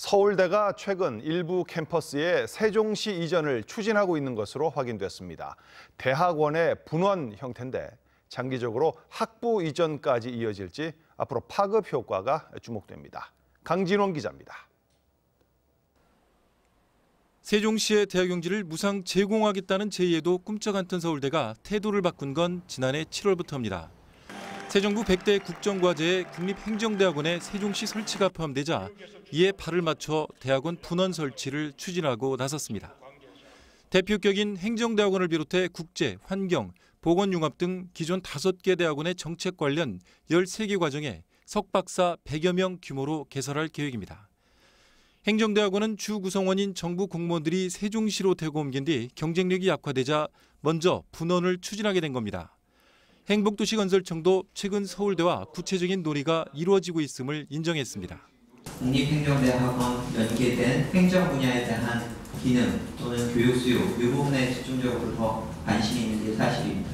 서울대가 최근 일부 캠퍼스의 세종시 이전을 추진하고 있는 것으로 확인됐습니다. 대학원의 분원 형태인데 장기적으로 학부 이전까지 이어질지 앞으로 파급 효과가 주목됩니다. 강진원 기자입니다. 세종시의 대학 용지를 무상 제공하겠다는 제의에도 꿈쩍 않던 서울대가 태도를 바꾼 건 지난해 7월부터입니다. 새 정부 100대 국정과제에 국립행정대학원의 세종시 설치가 포함되자 이에 발을 맞춰 대학원 분원 설치를 추진하고 나섰습니다. 대표격인 행정대학원을 비롯해 국제, 환경, 보건융합 등 기존 5개 대학원의 정책 관련 13개 과정에 석박사 100여 명 규모로 개설할 계획입니다. 행정대학원은 주 구성원인 정부 공무원들이 세종시로 대거 옮긴 뒤 경쟁력이 약화되자 먼저 분원을 추진하게 된 겁니다. 행복도시건설청도 최근 서울대와 구체적인 논의가 이루어지고 있음을 인정했습니다. 국립행정대학원 연계된 행정 분야에 대한 기능 또는 교육 수요 이 부분에 집중적으로 더 관심이 있는 게 사실입니다.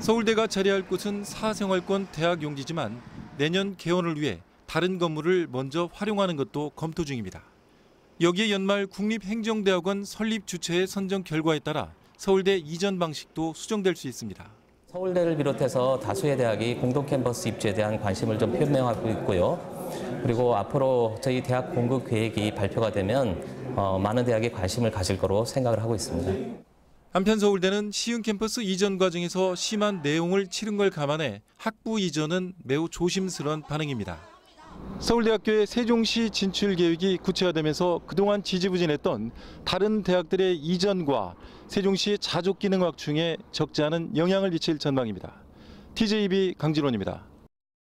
서울대가 자리할 곳은 사생활권 대학 용지지만 내년 개원을 위해 다른 건물을 먼저 활용하는 것도 검토 중입니다. 여기에 연말 국립행정대학원 설립 주체의 선정 결과에 따라 서울대 이전 방식도 수정될 수 있습니다. 서울대를 비롯해서 다수의 대학이 공동 캠퍼스 입주에 대한 관심을 좀 표명하고 있고요. 그리고 앞으로 저희 대학 공급 계획이 발표가 되면 어, 많은 대학이 관심을 가질 거로 생각을 하고 있습니다. 한편 서울대는 시흥 캠퍼스 이전 과정에서 심한 내용을 치른 걸 감안해 학부 이전은 매우 조심스러운 반응입니다. 서울대학교의 세종시 진출 계획이 구체화되면서 그동안 지지부진했던 다른 대학들의 이전과 세종시 자족 기능 확충에 적지 않은 영향을 미칠 전망입니다. TJB 강진원입니다.